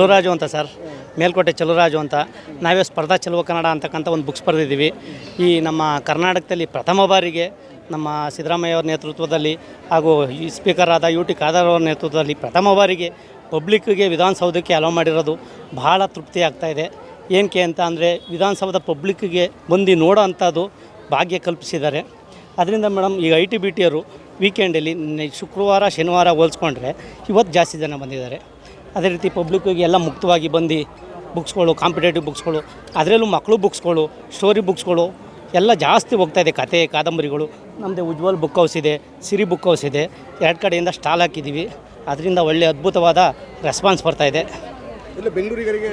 ಚಲುರಾಜು ಅಂತ ಸರ್. ಮೇಲ್ಕೋಟೆ ಚಲುರಾಜು ಅಂತ. ನಾವೇ ಸ್ಪರ್ಧಾ ಚಲುವ ಕನ್ನಡ ಅಂತಕ್ಕಂಥ ಒಂದು ಬುಕ್ಸ್ ಬರೆದಿದ್ದೀವಿ. ಈ ನಮ್ಮ ಕರ್ನಾಟಕದಲ್ಲಿ ಪ್ರಥಮ ಬಾರಿಗೆ ನಮ್ಮ ಸಿದ್ದರಾಮಯ್ಯ ಅವರ ನೇತೃತ್ವದಲ್ಲಿ ಹಾಗೂ ಈ ಸ್ಪೀಕರ್ ಆದ ಯು ಟಿ ಖಾದರ್ ಅವರ ನೇತೃತ್ವದಲ್ಲಿ ಪ್ರಥಮ ಬಾರಿಗೆ ಪಬ್ಲಿಕ್ಕಿಗೆ ವಿಧಾನಸೌಧಕ್ಕೆ ಅಲೋ ಮಾಡಿರೋದು ಬಹಳ ತೃಪ್ತಿ ಆಗ್ತಾ ಇದೆ. ಏನಕ್ಕೆ ಅಂತ ಅಂದರೆ ವಿಧಾನಸೌಧ ಪಬ್ಲಿಕ್ಕಿಗೆ ಬಂದು ನೋಡೋ ಅಂಥದ್ದು ಭಾಗ್ಯ ಕಲ್ಪಿಸಿದ್ದಾರೆ. ಅದರಿಂದ ಮೇಡಮ್ ಈಗ ಐ ಟಿ ಬಿ ಟಿಯವರು ವೀಕೆಂಡಲ್ಲಿ ಶುಕ್ರವಾರ, ಶನಿವಾರ ಹೋಲಿಸ್ಕೊಂಡ್ರೆ ಇವತ್ತು ಜಾಸ್ತಿ ಜನ ಬಂದಿದ್ದಾರೆ. ಅದೇ ರೀತಿ ಪಬ್ಲಿಕ್ಕಿಗೆ ಎಲ್ಲ ಮುಕ್ತವಾಗಿ ಬಂದು ಬುಕ್ಸ್ಗಳು, ಕಾಂಪಿಟೇಟಿವ್ ಬುಕ್ಸ್ಗಳು, ಅದರಲ್ಲೂ ಮಕ್ಕಳು ಬುಕ್ಸ್ಗಳು, ಸ್ಟೋರಿ ಬುಕ್ಸ್ಗಳು, ಎಲ್ಲ ಜಾಸ್ತಿ ಹೋಗ್ತಾ ಇದೆ ಕತೆ ಕಾದಂಬರಿಗಳು. ನಮ್ಮದೇ ಉಜ್ವಲ್ ಬುಕ್ ಹೌಸ್ ಇದೆ, ಸಿರಿ ಬುಕ್ ಹೌಸ್ ಇದೆ. ಎರಡು ಕಡೆಯಿಂದ ಸ್ಟಾಲ್ ಹಾಕಿದ್ದೀವಿ. ಅದರಿಂದ ಒಳ್ಳೆಯ ಅದ್ಭುತವಾದ ರೆಸ್ಪಾನ್ಸ್ ಬರ್ತಾ ಇದೆ. ಇಲ್ಲ, ಬೆಂಗಳೂರಿಗರಿಗೆ,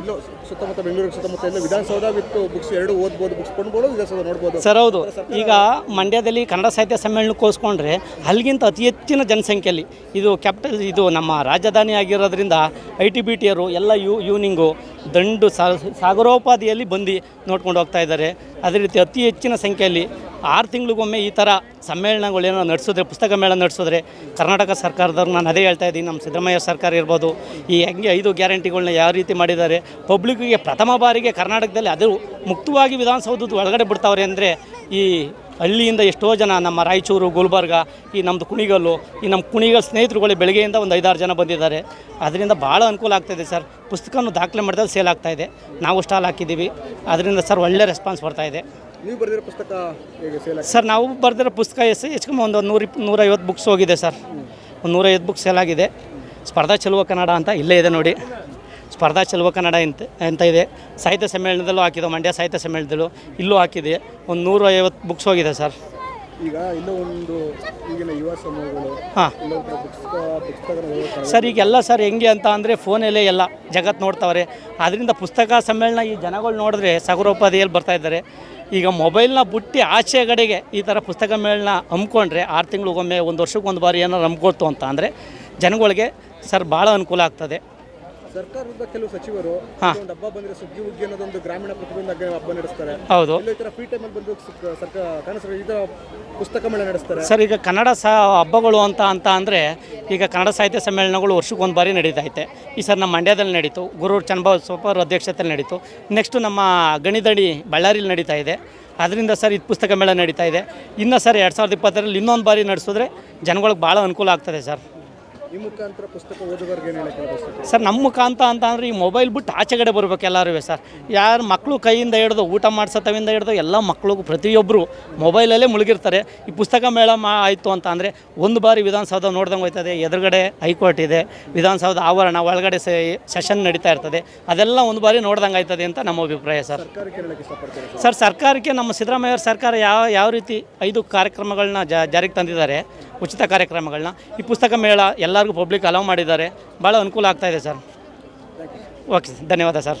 ಇಲ್ಲೋ ಸುತ್ತಮುತ್ತ, ಬೆಂಗಳೂರಿಗೆ ಸುತ್ತಮುತ್ತ ಎಲ್ಲ ವಿಧಾನಸೌಧ ವಿತ್ ಬುಕ್ಸ್ ಎರಡು ಓದ್ಬೋದು ಬುಕ್ಸ್ ಕೊಂಡ್ಬೋದು, ವಿಧಾನಸೌಧ ನೋಡ್ಬೋದು. ಸರ್, ಹೌದು. ಈಗ ಮಂಡ್ಯದಲ್ಲಿ ಕನ್ನಡ ಸಾಹಿತ್ಯ ಸಮ್ಮೇಳನಕ್ಕೋಸ್ಕೊಂಡ್ರೆ ಅಲ್ಲಿಗಿಂತ ಅತಿ ಹೆಚ್ಚಿನ ಜನಸಂಖ್ಯೆಯಲ್ಲಿ ಇದು ಕ್ಯಾಪಿಟಲ್ ಇದು ನಮ್ಮ ರಾಜಧಾನಿ ಆಗಿರೋದ್ರಿಂದ ಐ ಟಿ ಬಿ ಟಿಯರು ಎಲ್ಲ ಯೂ ಯೂನಿಂಗು ದಂಡು ಸಾಗರೋಪಾದಿಯಲ್ಲಿ ಬಂದು ನೋಡ್ಕೊಂಡು ಹೋಗ್ತಾ ಇದ್ದಾರೆ. ಅದೇ ರೀತಿ ಅತಿ ಹೆಚ್ಚಿನ ಸಂಖ್ಯೆಯಲ್ಲಿ ಆರು ತಿಂಗಳಿಗೊಮ್ಮೆ ಈ ಥರ ಸಮ್ಮೇಳನಗಳೇನೋ ನಡೆಸಿದ್ರೆ, ಪುಸ್ತಕ ಮೇಳ ನಡೆಸಿದ್ರೆ ಕರ್ನಾಟಕ ಸರ್ಕಾರದವ್ರು ನಾನು ಅದೇ ಹೇಳ್ತಾ ಇದ್ದೀನಿ, ನಮ್ಮ ಸಿದ್ದರಾಮಯ್ಯ ಸರ್ಕಾರ ಇರ್ಬೋದು, ಈ ಹೆಂಗೆ ಐದು ಗ್ಯಾರಂಟಿಗಳನ್ನ ಯಾವ ರೀತಿ ಮಾಡಿದ್ದಾರೆ ಪಬ್ಲಿಕ್ಕಿಗೆ ಪ್ರಥಮ ಬಾರಿಗೆ ಕರ್ನಾಟಕದಲ್ಲಿ ಅದು ಮುಕ್ತವಾಗಿ ವಿಧಾನಸೌಧದ ಒಳಗಡೆ ಬಿಡ್ತಾವ್ರೆ ಅಂದರೆ ಈ ಹಳ್ಳಿಯಿಂದ ಎಷ್ಟೋ ಜನ ನಮ್ಮ ರಾಯಚೂರು ಗುಲ್ಬರ್ಗ ಈ ನಮ್ಮದು ಕುಣಿಗಲ್ಲು ಈ ನಮ್ಮ ಕುಣಿಗಲ್ ಸ್ನೇಹಿತರುಗಳು ಬೆಳಗ್ಗೆಯಿಂದ ಒಂದು ಐದಾರು ಜನ ಬಂದಿದ್ದಾರೆ. ಅದರಿಂದ ಭಾಳ ಅನುಕೂಲ ಆಗ್ತಾಯಿದೆ ಸರ್. ಪುಸ್ತಕನೂ ದಾಖಲೆ ಮಾಡಿದಾಗ ಸೇಲ್ ಆಗ್ತಾ ಇದೆ. ನಾವು ಸ್ಟಾಲ್ ಹಾಕಿದ್ದೀವಿ. ಅದರಿಂದ ಸರ್ ಒಳ್ಳೆ ರೆಸ್ಪಾನ್ಸ್ ಬರ್ತಾಯಿದೆ ಇದೆ. ನೀವು ಬರೆದಿರೋ ಪುಸ್ತಕ ಸರ್ ನಾವು ಬರೆದಿರೋ ಪುಸ್ತಕ ಎಸ್ ಹೆಚ್ಕೊಂಬ ಒಂದು ನೂರ ಇಪ್ಪ ನೂರೈವತ್ತು ಬುಕ್ಸ್ ಹೋಗಿದೆ ಸರ್. ಒಂದು ನೂರೈವತ್ತು ಬುಕ್ಸ್ ಸೇಲ್ ಆಗಿದೆ. ಸ್ಪರ್ಧಾ ಚೆಲುವ ಕನ್ನಡ ಅಂತ ಇಲ್ಲೇ ಇದೆ ನೋಡಿ. ಸ್ಪರ್ಧಾ ಚಲುವ ಕನ್ನಡ ಅಂತ ಅಂತ ಇದೆ. ಸಾಹಿತ್ಯ ಸಮ್ಮೇಳನದಲ್ಲೂ ಹಾಕಿದ್ದು ಮಂಡ್ಯ ಸಾಹಿತ್ಯ ಸಮ್ಮೇಳನದಲ್ಲೂ ಇಲ್ಲೂ ಹಾಕಿದೆ. ಒಂದು ನೂರ ಐವತ್ತು ಬುಕ್ಸ್ ಹೋಗಿದೆ ಸರ್. ಈಗ ಇನ್ನೂ ಒಂದು ಈಗಿನ ಯುವ ಸಮೂಹಗಳು ಹಾಂ. ಸರ್ ಈಗೆಲ್ಲ ಸರ್ ಹೆಂಗೆ ಅಂತ ಅಂದರೆ ಫೋನಲ್ಲೇ ಎಲ್ಲ ಜಗತ್ತು ನೋಡ್ತಾವ್ರೆ. ಅದರಿಂದ ಪುಸ್ತಕ ಸಮ್ಮೇಳನ ಈ ಜನಗಳು ನೋಡಿದ್ರೆ ಸಗರೋಪಾದಿಯಲ್ಲಿ ಬರ್ತಾ ಇದ್ದಾರೆ. ಈಗ ಮೊಬೈಲ್ನ ಬುಟ್ಟಿ ಆಚೆ ಕಡೆಗೆ ಈ ಥರ ಪುಸ್ತಕ ಮೇಳನ ಹಮ್ಮಿಕೊಂಡ್ರೆ ಆರು ತಿಂಗಳಿಗೊಮ್ಮೆ ಒಂದು ವರ್ಷಕ್ಕೊಂದು ಬಾರಿ ಏನಾರು ಹಮ್ಕೊಳ್ತು ಅಂತ ಅಂದರೆ ಜನಗಳಿಗೆ ಸರ್ ಭಾಳ ಅನುಕೂಲ ಆಗ್ತದೆ. ಸರ್ಕಾರದ ಕೆಲವು ಸಚಿವರು ಒಂದು ಹಬ್ಬ ಬಂದ್ರೆ ಸುಗ್ಗಿ ಉಗ್ಗಿ ಅನ್ನೋದೊಂದು ಗ್ರಾಮೀಣ ಪ್ರತಿಭೆಯಿಂದ ಹಬ್ಬ ನಡೆಸ್ತಾರೆ. ಹೌದು. ಈ ತರ ಫ್ರೀ ಟೈಮಲ್ಲಿ ಬಂದು ಸರ್ಕಾರ ಸರ್ಕಾರ ಈ ತರ ಪುಸ್ತಕ ಮೇಳ ನಡೆಸ್ತಾರೆ. ಸರ್ ಈಗ ಕನ್ನಡ ಸಹ ಹಬ್ಬಗಳು ಅಂತ ಅಂತ ಅಂದರೆ ಈಗ ಕನ್ನಡ ಸಾಹಿತ್ಯ ಸಮ್ಮೇಳನಗಳು ವರ್ಷಕ್ಕೆ ಒಂದು ಬಾರಿ ನಡೀತೈತೆ ಈ ಸರ್ ನಮ್ಮ ಮಂಡ್ಯದಲ್ಲಿ ನಡೀತು ಗುರು ಚನ್ನಬಸವಪ್ಪ ಸೋಪರ್ ಅಧ್ಯಕ್ಷತೆಯಲ್ಲಿ ನಡೀತು. ನೆಕ್ಸ್ಟು ನಮ್ಮ ಗಣಿದಡಿ ಬಳ್ಳಾರಿಲಿ ನಡೀತಾ ಇದೆ. ಅದರಿಂದ ಸರ್ ಇದು ಪುಸ್ತಕ ಮೇಳ ನಡೀತಾ ಇದೆ. ಇನ್ನು ಸರ್ ಎರಡು ಸಾವಿರದ ಇಪ್ಪತ್ತರಲ್ಲಿ ಇನ್ನೊಂದು ಬಾರಿ ನಡೆಸಿದ್ರೆ ಜನಗಳಿಗೆ ಭಾಳ ಅನುಕೂಲ ಆಗ್ತದೆ ಸರ್. ಈ ಮುಖಾಂತರ ಪುಸ್ತಕ ಓದುಗರಿಗೆ ಏನು ಹೇಳಕ್ಕೆ ಸರ್ ನಮ್ಮ ಮುಖಾಂತ ಅಂತ ಅಂದರೆ ಈ ಮೊಬೈಲ್ ಬಿಟ್ಟು ಆಚೆಗಡೆ ಬರ್ಬೇಕು ಎಲ್ಲರೂ ಸರ್. ಯಾರು ಮಕ್ಕಳು ಕೈಯಿಂದ ಹಿಡ್ದು ಊಟ ಮಾಡಿಸೋತವಿಂದ ಹಿಡ್ದು ಎಲ್ಲ ಮಕ್ಕಳಿಗೂ ಪ್ರತಿಯೊಬ್ಬರು ಮೊಬೈಲಲ್ಲೇ ಮುಳುಗಿರ್ತಾರೆ. ಈ ಪುಸ್ತಕ ಮೇಳ ಮಾ ಆಯಿತು ಅಂತ ಅಂದರೆ ಒಂದು ಬಾರಿ ವಿಧಾನಸೌಧ ನೋಡ್ದಂಗೆ ಹೋಯ್ತದೆ ಎದುರುಗಡೆ ಹೈಕೋರ್ಟ್ ಇದೆ ವಿಧಾನಸೌಧ ಆವರಣ ಒಳಗಡೆ ಸೆಷನ್ ನಡೀತಾ ಇರ್ತದೆ. ಅದೆಲ್ಲ ಒಂದು ಬಾರಿ ನೋಡ್ದಂಗೆ ಆಯ್ತದೆ ಅಂತ ನಮ್ಮ ಅಭಿಪ್ರಾಯ ಸರ್. ಸರ್? ಸರ್ ಸರ್ಕಾರಕ್ಕೆ ನಮ್ಮ ಸಿದ್ದರಾಮಯ್ಯ ಸರ್ಕಾರ ಯಾವ ಯಾವ ರೀತಿ ಐದು ಕಾರ್ಯಕ್ರಮಗಳನ್ನ ಜಾರಿಗೆ ತಂದಿದ್ದಾರೆ ಉಚಿತ ಕಾರ್ಯಕ್ರಮಗಳನ್ನ ಈ ಪುಸ್ತಕ ಮೇಳ ಎಲ್ಲರಿಗೂ ಪಬ್ಲಿಕ್ ಅಲೌ ಮಾಡಿದ್ದಾರೆ. ಭಾಳ ಅನುಕೂಲ ಆಗ್ತಾ ಇದೆ ಸರ್. ಓಕೆ ಧನ್ಯವಾದ ಸರ್.